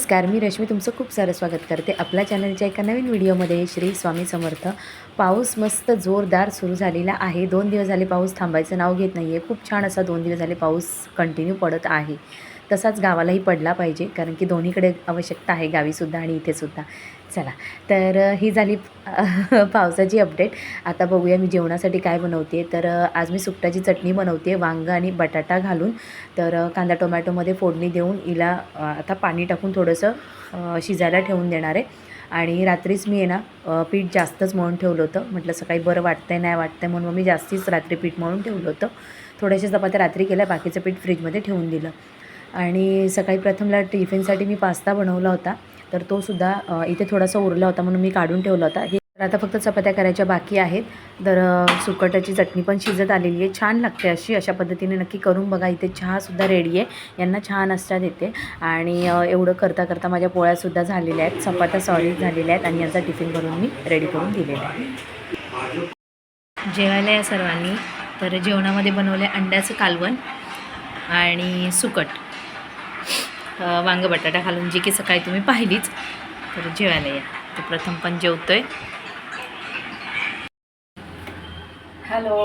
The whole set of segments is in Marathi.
नमस्कार मी रश्मी तुमचं खूप सारं स्वागत करते आपल्या चॅनलच्या एका नवीन व्हिडिओमध्ये. श्री स्वामी समर्थ. पाऊस मस्त जोरदार सुरू झालेला आहे. दोन दिवस झाले पाऊस थांबायचं नाव घेत नाही आहे खूप छान असा दोन दिवस झाले पाऊस कंटिन्यू पडत आहे. तसाच गावालाही पडला पाहिजे कारण की दोन्हीकडे आवश्यकता आहे गावीसुद्धा आणि इथेसुद्धा. चला तर ही झाली पावसाची अपडेट आता बघूया मी जेवणासाठी काय बनवते तर आज मी सुकटाची चटणी बनवते वांगं आणि बटाटा घालून. तर कांदा टोमॅटोमध्ये फोडणी देऊन हिला आता पाणी टाकून थोडंसं शिजायला ठेवून देणार आहे. आणि रात्रीच मी आहे ना पीठ जास्तच मळून ठेवलं होतं. म्हटलं सकाळी बरं वाटतंय नाही वाटतंय म्हणून मग मी जास्तीच रात्री पीठ मळून ठेवलं होतं. थोड्याशा चपात्या रात्री केल्या बाकीचं पीठ फ्रीजमध्ये ठेवून दिलं. आणि सकाळी प्रथमला टिफिनसाठी मी पास्ता बनवला होता. तर तो सुद्धा इथे थोडासा उरला होता म्हणून मी काढून ठेवला होता. हे तर आता फक्त चपात्या करायच्या बाकी आहेत. तर सुकटाची चटणी पण शिजत आलेली आहे. छान लागते अशी अशा पद्धतीने नक्की करून बघा. इथे चहासुद्धा रेडी आहे. यांना चहा नाश्ता देते. आणि एवढं करता करता माझ्या पोळ्यासुद्धा झालेल्या आहेत. चपात्या सॉलिड झालेल्या आहेत. आणि यांचा टिफिन करून मी रेडी करून दिलेला आहे. जेवायला या सर्वांनी. तर जेवणामध्ये बनवलं आहे अंड्याचं कालवण आणि सुकट. वांग बटाटा घालून जी की सकाळी तुम्ही पाहिलीच. तर जेवायला या. तर प्रथम पण जेवतो आहे हॅलो.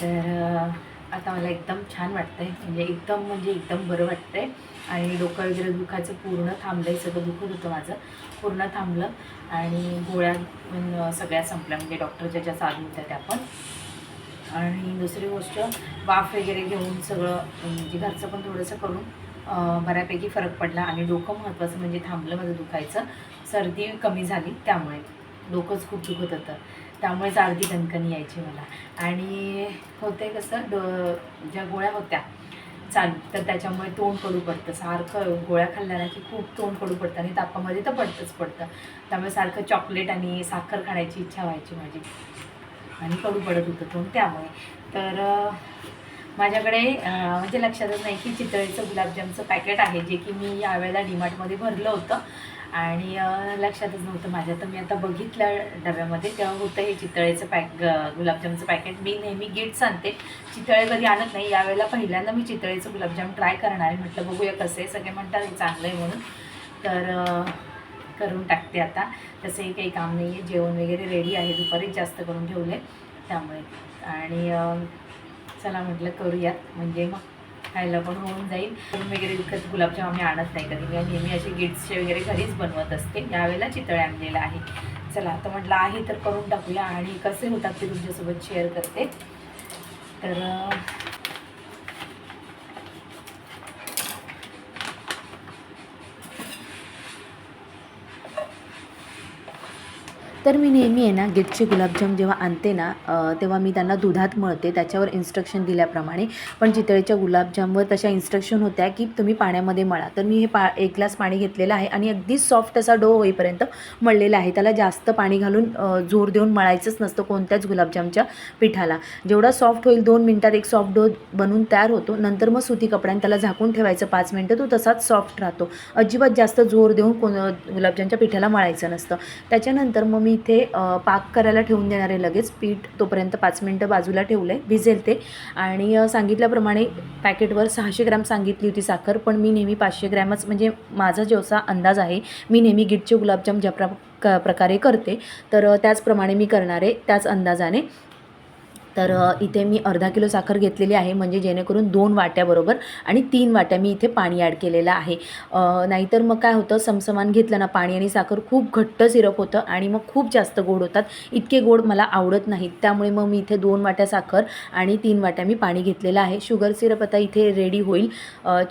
तर आता मला एकदम छान वाटतंय. म्हणजे एकदम म्हणजे एकदम बरं वाटतंय. आणि डोकं वगैरे दुखायचं पूर्ण थांबलं आहे सगळं दुखत होतं माझं. पूर्ण थांबलं. आणि गोळ्या सगळ्या संपल्या. म्हणजे डॉक्टरच्या ज्या चालू होत्या त्या पण. आणि दुसरी गोष्ट वाफ वगैरे घेऊन सगळं म्हणजे घरचं पण थोडंसं करून बऱ्यापैकी फरक पडला आणि डोकं महत्त्वाचं म्हणजे थांबलं माझं दुखायचं. सर्दी कमी झाली त्यामुळे. डोकंच खूप दुखत होतं. त्यामुळेच अर्धी कणकणी यायची मला. आणि होते कसं ड ज्या गोळ्या होत्या चालू तर त्याच्यामुळे तोंड कडू पडतं. सारखं गोळ्या खाल्ल्यानं की खूप तोंड कडू पडतं आणि तापामध्ये तर पडतंच पडतं. त्यामुळे सारखं चॉकलेट आणि साखर खाण्याची इच्छा व्हायची माझी. आणि कडू पडत होतं तोंड त्यामुळे. तर माझ्याकडे म्हणजे लक्षातच नाही की चितळेचं गुलाबजामचं पॅकेट आहे जे की मी यावेळेला डीमार्टमध्ये भरलं होतं. आणि लक्षातच नव्हतं माझ्या. तर मी आता बघितलं डब्यामध्ये. तेव्हा होतं हे चितळेचं पॅक गुलाबजामचं पॅकेट. मी नेहमी गिट्स आणते. चितळे कधी आणत नाही. यावेळेला पहिल्यांदा मी चितळेचं गुलाबजाम ट्राय करणार आहे. म्हटलं बघूया कसं आहे. सगळे म्हणतात हे चांगलं आहे. म्हणून. तर करून टाकते आता. तसंही काही काम नाही आहे जेवण वगैरे रेडी आहे दुपारीच जास्त करून ठेवले त्यामुळे. आणि चला म्हटलं करूयात. म्हणजे मग खायला पण होऊन जाईल. वगैरे विकत गुलाबजाम आम्ही आणत नाही कधी. मी नेहमी असे गिट्सचे वगैरे घरीच बनवत असते. यावेळेला चितळे आणलेलं आहे. चला आता म्हटलं आहे तर करून टाकूया. आणि कसे होतात ते तुमच्यासोबत शेअर करते. तर तर मी नेहमी आहे ना गेटचे गुलाबजाम जेव्हा आणते ना तेव्हा मी त्यांना दुधात मळते त्याच्यावर इन्स्ट्रक्शन दिल्याप्रमाणे. पण चितळेच्या गुलाबजामवर तशा इन्स्ट्रक्शन होत्या की तुम्ही पाण्यामध्ये मळा. तर मी हे पा एक ग्लास पाणी घेतलेलं आहे आणि अगदी सॉफ्ट असा डो होईपर्यंत मळलेला आहे. त्याला जास्त पाणी घालून जोर देऊन मळायचंच नसतं कोणत्याच गुलाबजामच्या पिठाला. जेवढा सॉफ्ट होईल दोन मिनटात एक सॉफ्ट डो बनून तयार होतो. नंतर मग सुती कपड्याने त्याला झाकून ठेवायचं पाच मिनटं तो तसाच सॉफ्ट राहतो. अजिबात जास्त जोर देऊन कोण गुलाबजामच्या पिठाला मळायचं नसतं. त्याच्यानंतर मग मी इथे पाक करायला ठेवून देणार आहे लगेच. पीठ तोपर्यंत पाच मिनटं बाजूला ठेवलं आहे भिजेल ते. आणि सांगितल्याप्रमाणे पॅकेटवर सहाशे ग्रॅम सांगितली होती साखर पण मी नेहमी पाचशे ग्रॅमच म्हणजे माझा जेवसा अंदाज आहे मी नेहमी गिटचे गुलाबजाम ज्या प्र क प्रकारे करते तर त्याचप्रमाणे मी करणार आहे त्याच अंदाजाने. तर इथे मी अर्धा किलो साखर घेतलेली आहे म्हणजे जेणेकरून दोन वाट्याबरोबर आणि तीन वाट्या मी इथे पाणी ॲड केलेलं आहे. नाहीतर मग काय होतं समसमान घेतलं ना पाणी आणि साखर खूप घट्ट सिरप होतं आणि मग खूप जास्त गोड होतात. इतके गोड मला आवडत नाहीत. त्यामुळे मग मी इथे दोन वाट्या साखर आणि तीन वाट्या मी पाणी घेतलेलं आहे. शुगर सिरप आता इथे रेडी होईल.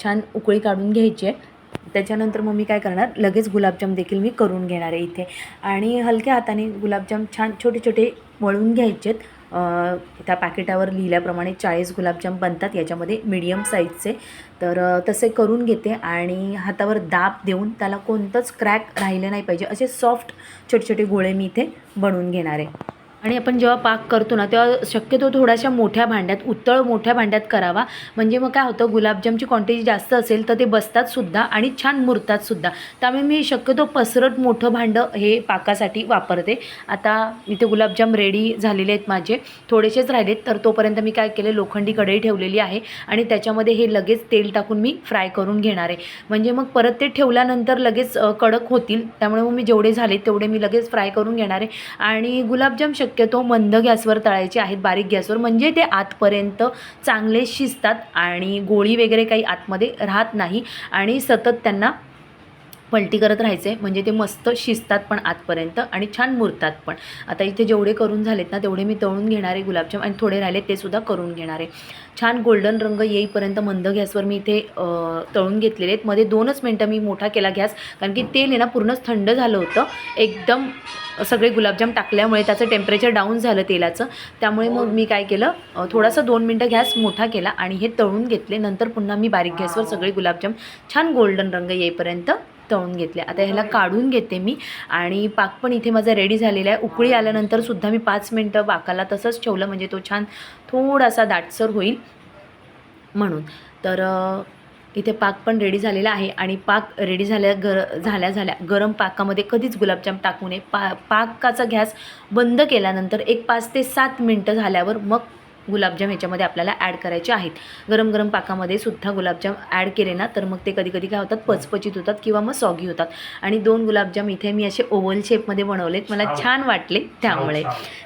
छान उकळी काढून घ्यायची आहे. त्याच्यानंतर मग मी काय करणार लगेच गुलाबजाम देखील मी करून घेणार आहे इथे. आणि हलक्या हाताने गुलाबजाम छान छोटे छोटे वळून घ्यायचेत. आहेत त्या पॅकेटावर लिहिल्याप्रमाणे चाळीस गुलाबजाम बनतात. याच्यामध्ये मीडियम साईजचे तर तसे करून घेते आणि हातावर दाब देऊन त्याला कोणतंच क्रॅक राहिलं नाही पाहिजे. असे सॉफ्ट छोटे छोटे गोळे मी इथे बनवून घेणार आहे. आणि आपण जेव्हा पाक करतो ना तेव्हा शक्यतो थोड्याशा मोठ्या भांड्यात उत्तळ मोठ्या भांड्यात करावा. म्हणजे मग काय होतं गुलाबजामची क्वांटिटी जास्त असेल तर ते बसतात सुद्धा आणि छान मुरतात सुद्धा. त्यामुळे मी शक्यतो पसरट मोठं भांडं हे पाकासाठी वापरते. आता इथे गुलाबजाम रेडी झालेले आहेत माझे. थोडेसेच राहिलेत तर तोपर्यंत मी काय केले लोखंडी कढई ठेवलेली आहे आणि त्याच्यामध्ये हे लगेच तेल टाकून मी फ्राय करून घेणार आहे. म्हणजे मग परत ते ठेवल्यानंतर लगेच कडक होतील. त्यामुळे मग मी जेवढे झाले तेवढे मी लगेच फ्राय करून घेणार आहे. आणि गुलाबजाम शक्यतो मंद गॅसवर तळायचे आहेत बारीक गॅसवर. म्हणजे ते आतपर्यंत चांगले शिजतात आणि गोळी वगैरे काही आतमध्ये राहत नाही आणि सतत त्यांना पलटी करत राहायचे म्हणजे ते मस्त शिजतात पण आतपर्यंत आणि छान मुरतात पण. आता इथे जेवढे करून झालेत ना तेवढे मी तळून घेणारे गुलाबजाम आणि थोडे राहिले ते सुद्धा करून घेणारे. छान गोल्डन रंग येईपर्यंत मंद गॅसवर मी इथे तळून घेतलेले आहेत. मध्ये दोनच मिनटं मी मोठा केला गॅस कारण की तेल आहे ना पूर्णच थंड झालं होतं. एकदम सगळे गुलाबजाम टाकल्यामुळे त्याचं टेम्परेचर डाऊन झालं तेलाचं. त्यामुळे मग मी काय केलं थोडासा दोन मिनटं गॅस मोठा केला आणि हे तळून घेतले. नंतर पुन्हा मी बारीक गॅसवर सगळे गुलाबजाम छान गोल्डन रंग येईपर्यंत तळून घेतले. आता ह्याला काढून घेते मी. आणि पाक पण इथे माझा रेडी झालेला आहे. उकळी आल्यानंतर सुद्धा मी पाच मिनटं पाकाला तसंच ठेवलं. म्हणजे तो छान थोडासा दाटसर होईल म्हणून. तर इथे पाक पण रेडी झालेला आहे. आणि पाक रेडी झाल्या गर झाल्या झाल्या गरम पाकामध्ये कधीच गुलाबजाम टाकू नये. पा पाकाचा गॅस बंद केल्यानंतर एक पाच ते सात मिनटं झाल्यावर मग गुलाबजाम ह्याच्यामध्ये आपल्याला ॲड करायचे आहेत. गरम गरम पाकामध्ये सुद्धा गुलाबजाम ॲड केले ना तर मग ते कधी कधी काय होतात? पचपचित होतात किंवा मग सॉगी होतात. आणि दोन गुलाबजाम इथे मी असे ओव्हल शेपमध्ये बनवलेत. मला छान वाटले त्यामुळे.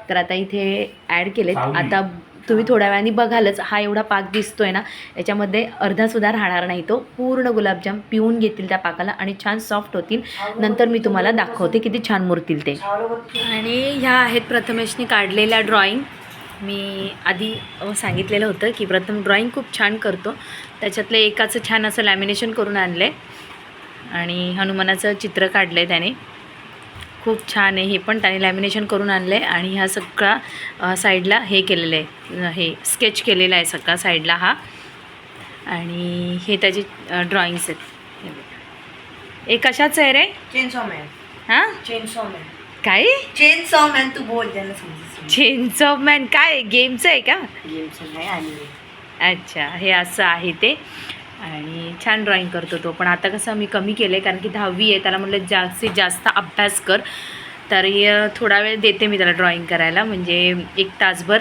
तर आता इथे ॲड केलेत. आता तुम्ही थोड्या वेळाने बघालच. हा एवढा पाक दिसतोय ना याच्यामध्ये अर्धासुद्धा राहणार नाही तो. पूर्ण गुलाबजाम पिऊन घेतील त्या पाकाला आणि छान सॉफ्ट होतील. नंतर मी तुम्हाला दाखवते किती छान मुरतील ते. आणि ह्या आहेत प्रथमेशनी काढलेल्या ड्रॉइंग मी आधी सांगितलेलं होतं की प्रथम ड्रॉइंग खूप छान करतो. त्याच्यातलं एकाचं छान असं लॅमिनेशन करून आणलं आहे आणि हनुमानाचं चित्र काढलं आहे त्याने. खूप छान आहे हे पण त्याने लॅमिनेशन करून आणलं आहे आणि ह्या सगळा साईडला हे केलेलं आहे हे स्केच केलेला आहे सगळा साईडला हा. आणि हे त्याचे ड्रॉइंग्स आहेत. हे. हे कशाचं आहे रे? चेनसॉ मॅन हां? चेनसॉ मॅन काय? चेनसॉ मॅन तू बोल त्यांना समजेल. चेन्स ऑफ मॅन काय गेमचं आहे का? गेमचं नाही आणि अच्छा हे असं आहे ते. आणि छान ड्रॉइंग करतो तो. पण आता कसं मी कमी केलं आहे कारण की दहावी आहे त्याला म्हटलं जास्तीत जास्त अभ्यास कर. तर थोडा वेळ देते मी त्याला ड्रॉइंग करायला. म्हणजे एक तासभर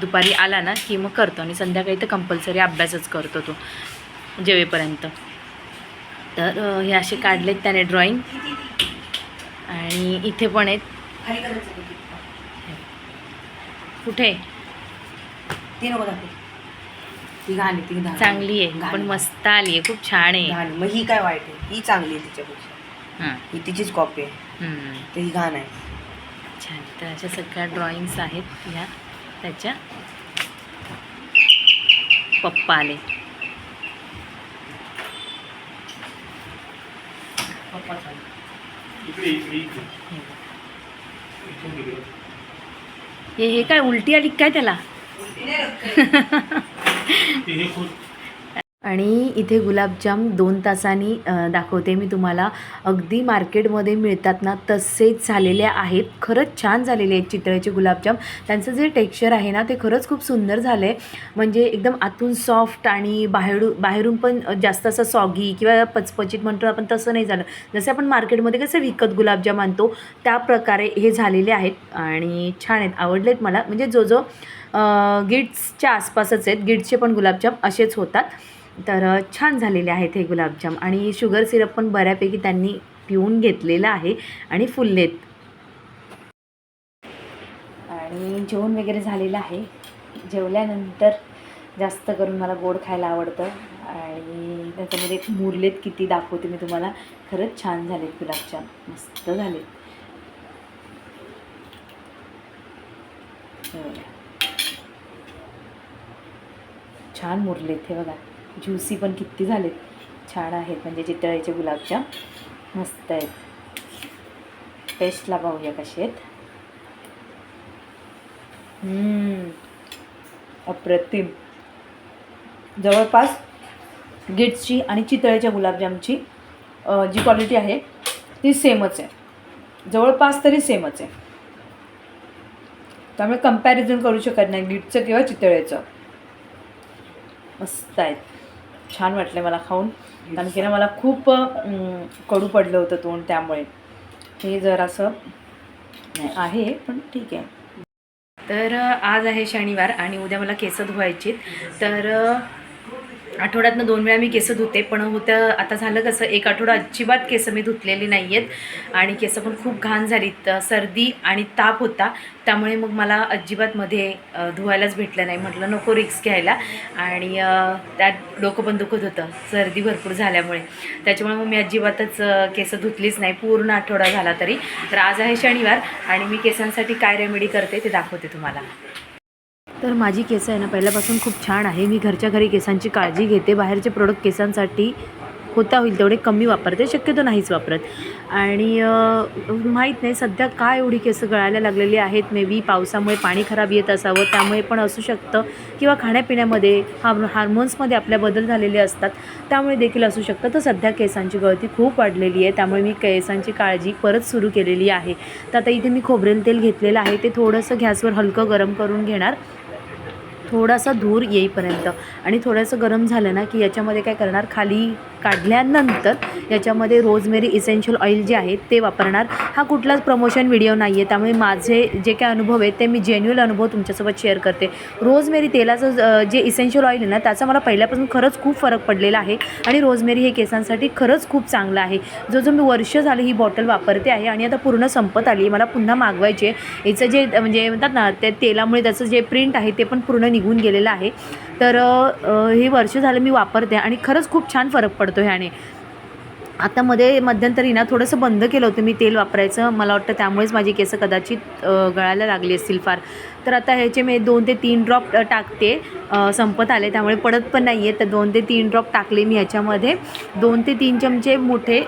दुपारी आला ना की मग करतो. आणि संध्याकाळी तर कंपल्सरी अभ्यासच करतो तो जेवेपर्यंत. तर हे असे काढलेत त्याने ड्रॉइंग आणि इथे पण आहेत? कुठे ती नको दाखव ती घाली ती घाली. चांगली आहे. पण मस्त आली आहे खूप छान आहे. मग ही काय वाईट आहे ही चांगली आहे तिच्यापेक्षा हां ही तिचीच कॉपी आहे हम्म. तर ही घाण आहे छान तर अशा सगळ्या ड्रॉइंग्स आहेत ह्या त्याच्या पप्पा आले पप्पा. इकडे इकडे इकडे हे बघ. इथून गेलो. हे हे काय उलटी आली काय त्याला? आणि इथे गुलाबजाम दोन तासांनी दाखवते मी तुम्हाला. अगदी मार्केटमध्ये मिळतात ना तसेच झालेले आहेत. खरंच छान झालेले आहेत चितळेचे गुलाबजाम. त्यांचं जे टेक्स्चर आहे ना ते खरंच खूप सुंदर झालं आहे म्हणजे एकदम आतून सॉफ्ट आणि बाहेरून बाहेरून पण जास्त असं सॉगी किंवा पचपचित म्हणतो आपण तसं नाही झालं. जसे आपण मार्केटमध्ये कसं विकत गुलाबजाम आणतो त्या प्रकारे हे झालेले आहेत आणि छान आहेत. आवडलेत मला. म्हणजे जो जो गिट्सच्या आसपासच आहेत गिट्सचे पण गुलाबजाम असेच होतात. तर छान झालेले आहेत हे गुलाबजाम. आणि शुगर सिरप पण बऱ्यापैकी त्यांनी पिऊन घेतलेलं आहे आणि फुललेत. आणि जेवण वगैरे झालेलं आहे. जेवल्यानंतर जास्त करून मला गोड खायला आवडतं. आणि त्याच्यामध्ये मुरलेत किती दाखवते मी तुम्हाला. खरंच छान झालेत गुलाबजाम. मस्त झालेत. छान मुरलेत हे बघा. ज्युसी पण किती झालेत. छान आहेत. म्हणजे चितळेचे गुलाबजाम. मस्त आहेत. टेस्टला पाहूया कसे आहेत. अप्रतिम. जवळपास गिट्सची आणि चितळेच्या गुलाबजामची जी क्वालिटी आहे ती सेमच आहे. जवळपास तरी सेमच आहे. त्यामुळे कंपॅरिझन करू शकत नाही गिटचं किंवा चितळेचं. मस्त आहेत. छान वाटलं मला खाऊन. कारण की ना मला खूप कडू पडलं होतं तोंड त्यामुळे. हे जरासं आहे पण ठीक आहे. तर आज आहे शनिवार आणि उद्या मला केस धुवायची तर आठवड्यातनं दोन वेळा मी केस धुते पण होतं आता झालं कसं एक आठवडा अजिबात केस मी धुतलेली नाही आहेत आणि केस पण खूप घाण झाली सर्दी आणि ताप होता. त्यामुळे मग मला अजिबात मध्ये धुवायलाच भेटलं नाही. म्हटलं नको रिक्स घ्यायला. आणि त्यात डोकं पण दुखत होतं सर्दी भरपूर झाल्यामुळे. त्याच्यामुळे मग मी अजिबातच केस धुतलीच नाही. पूर्ण आठवडा झाला तरी. तर आज आहे शनिवार आणि मी केसांसाठी काय रेमेडी करते ते दाखवते तुम्हाला. तर माझी केस आहे ना पहिल्यापासून खूप छान आहे. मी घरच्या घरी केसांची काळजी घेते. बाहेरचे प्रोडक्ट केसांसाठी होता होईल तेवढे कमी वापरते. शक्यतो नाहीच वापरत. आणि माहीत नाही सध्या काय एवढी केस गळायला लागलेली आहेत. मे बी पावसामुळे पाणी खराब येत असावं. त्यामुळे पण असू शकतं. किंवा खाण्यापिण्यामध्ये हार्मो हार्मोन्समध्ये आपल्या बदल झालेले असतात. त्यामुळे देखील असू शकतं. तर सध्या केसांची गळती खूप वाढलेली आहे. त्यामुळे मी केसांची काळजी परत सुरू केलेली आहे. तर आता इथे मी खोबरेल तेल घेतलेलं आहे. ते थोडंसं गॅसवर हलकं गरम करून घेणार. थोडासा धूर येईपर्यंत. आणि थोडंसं गरम झालं ना की याच्यामध्ये काय करणार? खाली काढल्यानंतर याच्यामध्ये रोजमेरी इसेन्शियल ऑइल जे आहे ते वापरणार. हा कुठलाच प्रमोशन व्हिडिओ नाही आहे त्यामुळे माझे जे काय अनुभव आहेत ते मी जेन्युअल अनुभव तुमच्यासोबत शेअर करते. रोजमेरी तेलाचं जे इसेन्शियल ऑइल आहे ना त्याचा मला पहिल्यापासून खरंच खूप फरक पडलेला आहे. आणि रोजमेरी हे केसांसाठी खरंच खूप चांगलं आहे. जो जो मी वर्ष झाले ही बॉटल वापरते आहे आणि आता पूर्ण संपत आली मला पुन्हा मागवायची आहे. याचं जे म्हणजे म्हणतात ना ते तेलामुळे त्याचं जे प्रिंट आहे ते पण पूर्ण निघून गेलेलं आहे. तर हे वर्ष झालं मी वापरते आणि खरंच खूप छान फरक पडतो. ह्याने आता मध्ये मध्यंतरी ना थोडंसं बंद केलं होतं मी तेल वापरायचं. मला वाटतं त्यामुळेच माझी केसं कदाचित गळायला लागली असतील फार. तर आता ह्याचे मी दोन ते तीन ड्रॉप टाकते. संपत आले त्यामुळे पडत पण नाही आहे तर दोन ते तीन ड्रॉप टाकले मी ह्याच्यामध्ये. दोन ते तीन चमचे मोठे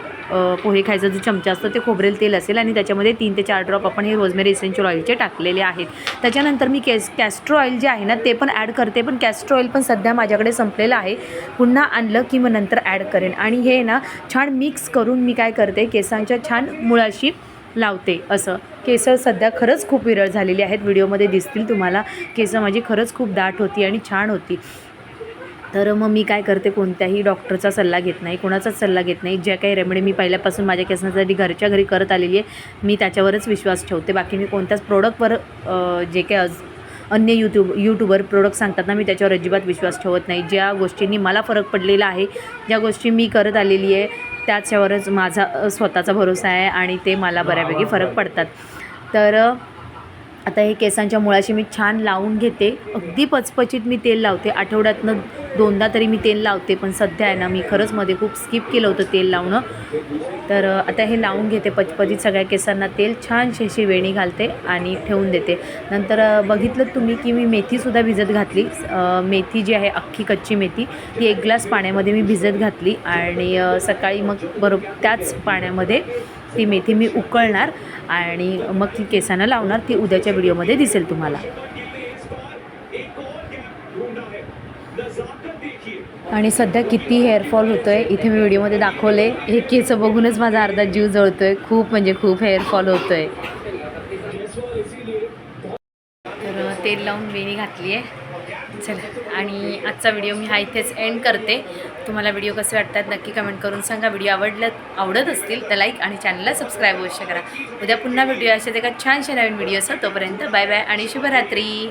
पोहे खायचा जो चमचा असतो ते खोबरेल तेल असेल आणि त्याच्यामध्ये तीन ते चार ड्रॉप आपण हे रोजमेरी इसेन्शियल ऑइलचे टाकलेले आहेत. त्याच्यानंतर मी केस कॅस्ट्रो ऑइल जे आहे ना ते पण ॲड करते. पण कॅस्ट्रो ऑइल पण सध्या माझ्याकडे संपलेलं आहे. पुन्हा आणलं की मग नंतर ॲड करेन. आणि हे ना छान मिक्स करून मी काय करते केसांच्या छान मुळाशी लावते असं. केस सध्या खरंच खूप विरळ झालेली आहेत. व्हिडिओमध्ये दिसतील तुम्हाला. केस माझी खरंच खूप दाट होती आणि छान होती. तर मग मी काय करते कोणत्याही डॉक्टरचा सल्ला घेत नाही कोणाचाच सल्ला घेत नाही. ज्या काही रेमेडी मी पहिल्यापासून माझ्या केसांसाठी घरच्या घरी करत आलेली आहे मी त्याच्यावरच विश्वास ठेवते. बाकी मी कोणत्याच प्रोडक्टवर जे काही अज अन्य यूट्यूब यूट्यूबर प्रोडक्ट सांगतात ना मी त्याच्यावर अजिबात विश्वास ठेवत नाही. ज्या गोष्टींनी मला फरक पडलेला आहे ज्या गोष्टी मी करत आलेली आहे त्याच्यावरच माझा स्वतःचा भरोसा आहे आणि ते मला बऱ्यापैकी फरक पडतात. तर आता हे केसांच्या मुळाशी मी छान लावून घेते. अगदी पचपचीत मी तेल लावते. आठवड्यातनं दोनदा तरी मी तेल लावते पण सध्या आहे ना मी खरंच मध्ये खूप स्किप केलं होतं तेल लावणं. तर आता हे लावून घेते पचपचीत सगळ्या केसांना तेल. छान शेशी वेणी घालते आणि ठेवून देते. नंतर बघितलं तुम्ही की मी मेथीसुद्धा भिजत घातली. मेथी जी आहे अख्खी कच्ची मेथी ती एक ग्लास पाण्यामध्ये मी भिजत घातली. आणि सकाळी मग बरोबर त्याच पाण्यामध्ये ती मेथी मी उकळणार आणि मग ती केसांना लावणार. ती उद्याच्या व्हिडिओमध्ये दिसेल तुम्हाला. आणि सध्या किती हेअरफॉल होतो आहे इथे मी व्हिडिओमध्ये दाखवले. हे केस बघूनच माझा अर्धा जीव जळतो आहे खूप म्हणजे खूप हेअरफॉल होतो आहे तर तेल लावून वेणी घातली आहे चला. आणि आजचा व्हिडिओ मी हा इथेच एंड करते. तुम्हाला व्हिडिओ कसे वाटतात नक्की कमेंट करून सांगा. व्हिडिओ आवडलं आवडत असतील तर लाईक आणि चॅनलला सबस्क्राईब अवश्य करा. उद्या पुन्हा व्हिडिओ असेच एका छानशा नवीन व्हिडिओ असं तोपर्यंत बाय बाय आणि शुभरात्री.